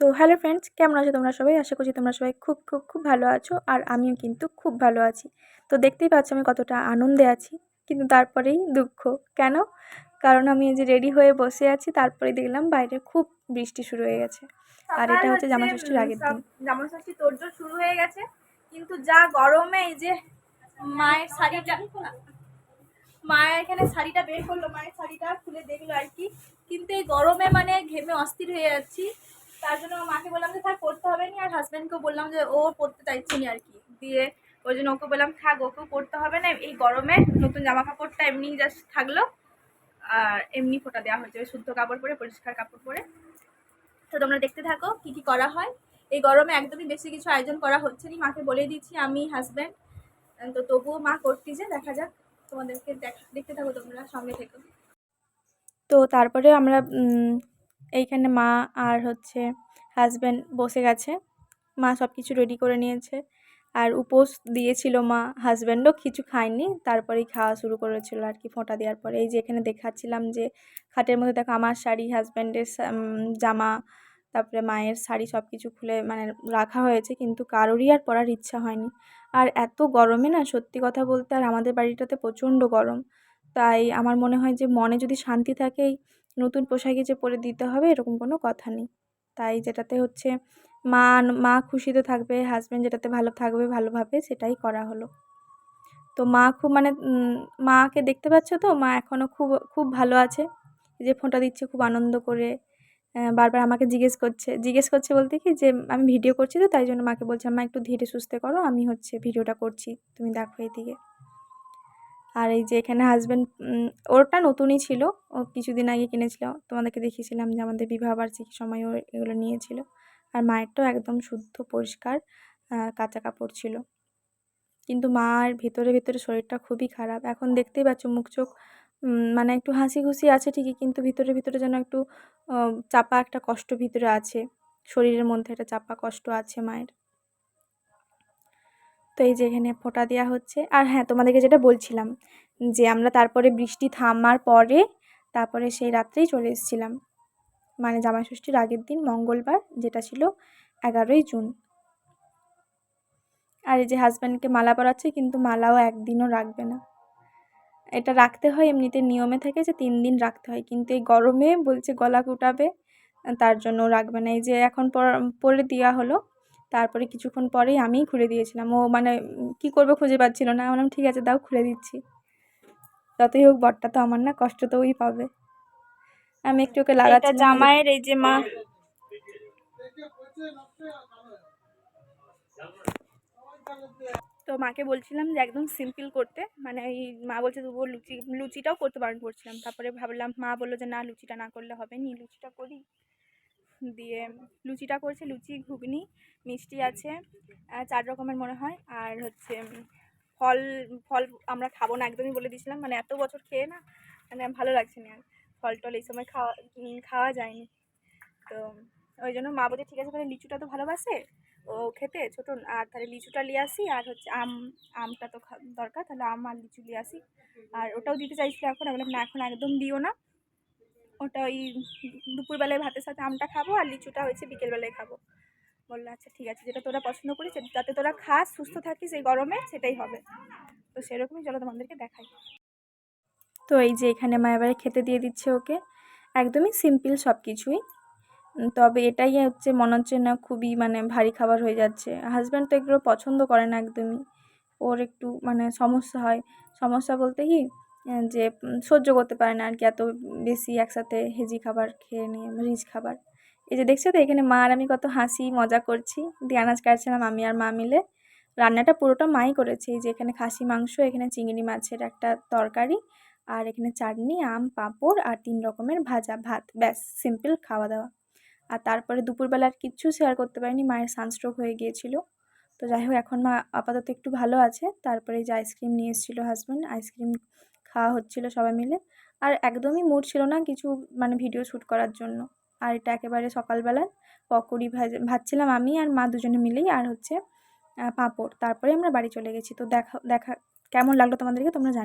তো hello friends কেমন আছো তোমরা সবাই? আশা করছি তোমরা সবাই খুব খুব খুব ভালো আছো আর আমিও কিন্তু খুব ভালো আছি। তো দেখতেই পাচ্ছ আমি কতটা আনন্দে আছি কিন্তু তারপরেই দুঃখ। কেন? কারণ আমি এই যে রেডি হয়ে বসে আছি তারপরে দেখলাম বাইরে খুব বৃষ্টি শুরু হয়ে গেছে। আর এটা হচ্ছে জামা ষষ্ঠীর আগের দিন। জামা ষষ্ঠী শুরু হয়ে গেছে কিন্তু যা গরমে এই যে মায়ের শাড়িটা মায়ের এখানে শাড়িটা বের করল মায়ের শাড়িটা খুলে দেখল আর কি। কিন্তু এই গরমে মানে ঘেমে অস্থির হয়ে যাচ্ছি। তার জন্য মাকে বললাম যে, থাক, পড়তে হবে না। আর হাজব্যান্ডকেও বললাম যে, ও পড়তে চাইছে না আর কি দিয়ে ওই জন্য ওকে বললাম, থাক, ওকেও পড়তে হবে না। এই গরমে নতুন জামা কাপড়টা এমনি জাস্ট থাকল। আর এমনি ফোটা দেওয়া হয়েছে শুদ্ধ কাপড় পরে, পরিষ্কার কাপড় পরে। তো তোমরা দেখতে থাকো কি কি করা হয়। এই গরমে একদমই বেশি কিছু আয়োজন করা হচ্ছে না। মাকে বলে দিচ্ছি, আমি হাজব্যান্ড তো তবুও মা করতেছে, দেখা যাক। তোমাদেরকে দেখা, দেখতে থাকো তোমরা সঙ্গে থেকো। তো তারপরে আমরা এইখানে মা আর হচ্ছে হাজব্যান্ড বসে গেছে। মা সব কিছু রেডি করে নিয়েছে। আর উপোস দিয়েছিল মা হাজব্যান্ডও কিছু খায়নি। তারপরেই খাওয়া শুরু করেছিল আর কি ফোঁটা দেওয়ার পরে। এই যে এখানে দেখাচ্ছিলাম যে খাটের মধ্যে দেখো আমার শাড়ি হাজব্যান্ডের জামা, তারপরে মায়ের শাড়ি সব কিছু খুলে মানে রাখা হয়েছে। কিন্তু কারোরই আর পরার ইচ্ছা হয়নি। আর এত গরমে না সত্যি কথা বলতে আর আমাদের বাড়িটাতে প্রচণ্ড গরম। তাই আমার মনে হয় যে মনে যদি শান্তি থাকে নতুন পোশাকে যে পরে দিতে হবে, এরকম কোনো কথা নেই। তাই যেটাতে হচ্ছে মা মা খুশিতে থাকবে হাজব্যান্ড যেটাতে ভালো থাকবে ভালোভাবে সেটাই করা হলো। তো মা খুব মানে মাকে দেখতে পাচ্ছ তো? মা এখনও খুব খুব ভালো আছে। যে ফোঁটা দিচ্ছে, খুব আনন্দ করে বারবার আমাকে জিজ্ঞেস করছে। জিজ্ঞেস করছে বলতে কি যে, আমি ভিডিও করছি তো, তাই জন্য মাকে বলছে, মা, একটু ধীরে সুস্থে করো, আমি হচ্ছে ভিডিওটা করছি, তুমি দেখো এইদিকে আর এই যে এখানে হাজব্যান্ড ওরটা নতুনই ছিল। ও কিছুদিন আগে কিনেছিল। তোমাদেরকে দেখিয়েছিলাম যে আমাদের বিবাহ বার্ষিকীর সময় ও এগুলো নিয়েছিল। আর মায়েরটাও একদম শুদ্ধ, পরিষ্কার কাঁচা কাপড় ছিল। কিন্তু মার ভেতরে ভেতরে শরীরটা খুবই খারাপ। এখন দেখতেই পাচ্ছ মুখ, চোখ মানে একটু হাসি খুশি আছে ঠিকই, কিন্তু ভিতরে ভিতরে যেন একটু চাপা একটা কষ্ট ভিতরে আছে। শরীরের মধ্যে একটা চাপা কষ্ট আছে মায়ের। তো এই যে এখানে ফোঁটা দেওয়া হচ্ছে। আর হ্যাঁ তোমাদেরকে যেটা বলছিলাম যে আমরা তারপরে বৃষ্টি থামার পরে তারপরে সেই রাত্রেই চলে এসেছিলাম। মানে জামাই ষষ্ঠীর আগের দিন, মঙ্গলবার, যেটা ছিল এগারোই জুন। আর এই যে হাজব্যান্ডকে মালা পরাচ্ছে, কিন্তু মালাও একদিনও রাখবে না। এটা রাখতে হয় এমনিতে নিয়মে থাকে যে তিন দিন রাখতে হয়, কিন্তু এই গরমে বলছে গলা কুটাবে, তার জন্য রাখবে না। এই যে এখন পর- দেওয়া হলো তারপরে কিছুক্ষণ পরেই আমিই খুলে দিয়েছিলাম। ও মানে কি করবে খুঁজে পাচ্ছিল না। বললাম ঠিক আছে দাও খুলে দিচ্ছি। যতই হোক বরটা তো আমার না কষ্ট তো ওই পাবে। আমি একটু ওকে লাগাচ্ছি জামাইয়ের এই যে মা। তো মাকে বলছিলাম যে একদম সিম্পল করতে। মানে এই মা বলছে তবুও লুচি লুচিটাও করতে বারণ করছিলাম। তারপরে ভাবলাম মা বলল যে না লুচিটা না করলে হবে নি লুচিটা করি। দিয়ে লুচিটা করছে, লুচি ঘুগনি, মিষ্টি আছে চার রকমের মনে হয়। আর হচ্ছে ফল ফল আমরা খাব না, একদমই বলে দিয়েছিলাম। মানে এত বছর খেয়ে না মানে ভালো লাগছে না আর। ফল টল এই সময় খাওয়া খাওয়া যায়নি। তো ওই জন্য মা বলছে, ঠিক আছে, তাহলে লিচুটা তো ভালোবাসে ও খেতে, ছোটো আর তাহলে লিচুটা নিয়ে আসি, আর হচ্ছে আম, আমটা তো দরকার, তাহলে আম আর লিচু নিয়ে আসি। আর ওটাও দিতে চাইছিল এখন, আমি না, এখন একদম দিও না। ওটা ওই দুপুরবেলায় ভাতের সাথে আমটা খাব আর লিচুটা হয়েছে বিকেলবেলায় খাব। বলল আচ্ছা ঠিক আছে, যেটা তোরা পছন্দ করিস যাতে তোরা খাস, সুস্থ থাকিস এই গরমে, সেটাই হবে। তো সেরকমই চলো তোমাদেরকে দেখাই। তো এই যে এখানে মা এবারে খেতে দিয়ে দিচ্ছে ওকে। একদমই সিম্পল সব কিছুই তবে এটাই হচ্ছে মনে হচ্ছে না খুবই মানে ভারী খাবার হয়ে যাচ্ছে। হাজব্যান্ড তো এগুলো পছন্দ করে না একদমই। ওর একটু মানে সমস্যা হয়। সমস্যা বলতে কি যে সহ্য করতে পারে না আর কি এত বেশি একসাথে হেজি খাবার খেয়ে নিয়ে, রিচ খাবার। এই যে দেখছ তো, এখানে মা আর আমি কত হাসি, মজা করছি। দিয়ে আনাজ কাটছিলাম আমি আর মা মিলে। রান্নাটা পুরোটা মাই করেছে। এই যে এখানে খাসি মাংস, এখানে চিংড়ি মাছের একটা তরকারি, আর এখানে চাটনি, আম, পাঁপড়, আর তিন রকমের ভাজা ভাত। ব্যাস, সিম্পল খাওয়া দাওয়া। আর তারপরে দুপুরবেলা আর কিচ্ছু শেয়ার করতে পারিনি, মায়ের সানস্ট্রোক হয়ে গিয়েছিল। তো যাই হোক, এখন মা আপাতত একটু ভালো আছে। তারপরে যে আইসক্রিম নিয়ে এসেছিল হাজব্যান্ড আইসক্রিম খাওয়া হচ্ছিল সবাই মিলে। আর একদমই মুড ছিল না কিছু মানে ভিডিও শ্যুট করার জন্য। আর এটা একেবারে সকালবেলা পকোড়ি ভাজ, ভাজছিলাম আমি আর মা দুজনে মিলেই। আর হচ্ছে পাঁপড়। তারপরে আমরা বাড়ি চলে গেছি। তো দেখা দেখা, কেমন লাগল তোমাদেরকে তোমরা জানি